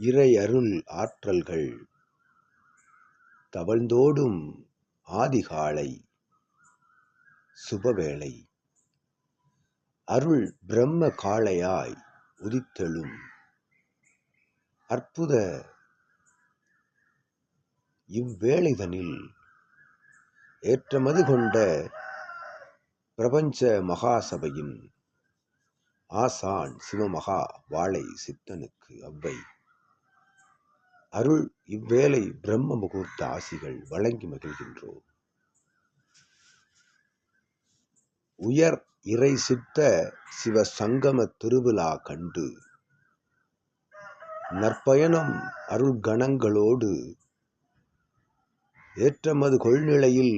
இறையருள் ஆற்றல்கள். தவழ்ந்தோடும் ஆதிகாலை. சுபவேளை. அருள் பிரம்ம காளையாய் உதித்தெழும். அற்புத இவ்வேளைதனில் ஏற்றமது கொண்ட பிரபஞ்ச மகாசபையின் ஆசான் சிவமகா வாழை சித்தனுக்கு அவ்வை. அருள் இவ்வேளை பிரம்ம முகூர்த்த ஆசிகள் வழங்கி மகிழ்கின்றோம். உயர் இறை சித்த சிவ சங்கம திருவிழா கண்டு நற்பயணம் அருள் கணங்களோடு ஏற்றமது கொள்நிலையில்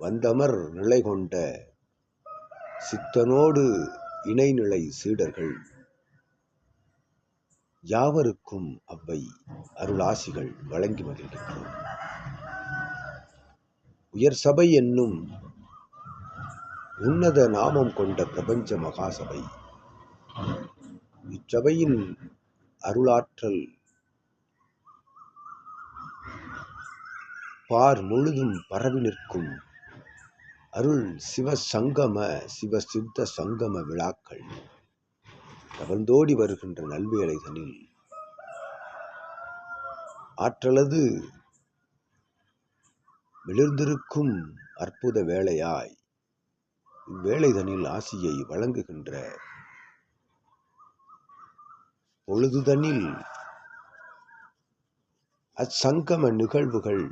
வந்தமர் நிலை கொண்ட சித்தனோடு இணைநிலை சீடர்கள். யாவருக்கும் அவ்வை அருளாசிகள் வழங்கி மகிழ்கின்றோம். உயர் சபை என்னும் உன்னத நாமம் கொண்ட பிரபஞ்ச மகாசபை. இச்சபையின் அருளாற்றல் பார் முழுதும் பரவி நிற்கும் அருள் சிவ சங்கம சிவ சித்த சங்கம விழாக்கள். கவர்ந்தோடி வருகின்ற நல்வேளைதனில் ஆற்றலது மிளிர்ந்திருக்கும் அற்புத வேளையாய் இவ்வேளைதனில் ஆசியை வழங்குகின்ற பொழுதுதனில் அச்சங்கம நிகழ்வுகள்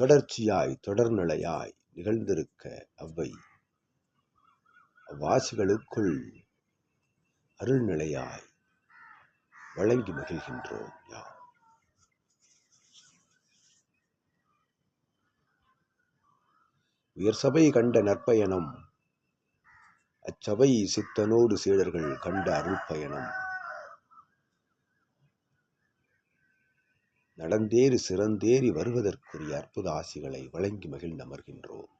தொடர்ச்சியாய் தொடர்நிலையாய் நிகழ்ந்திருக்க அவ்வை அவ்வாசிகளுக்குள் அருள்நிலையாய் வழங்கி மகிழ்கின்றோம் யார்? உயர் சபை கண்ட நற்பயணம் அச்சபை சித்தனோடு சீடர்கள் கண்ட அருள்பயணம் நடந்தேறி சிறந்தேறி வருவதற்குரிய அற்புத ஆசிகளை வழங்கி மகிழ்ந்து அமர்கின்றோம்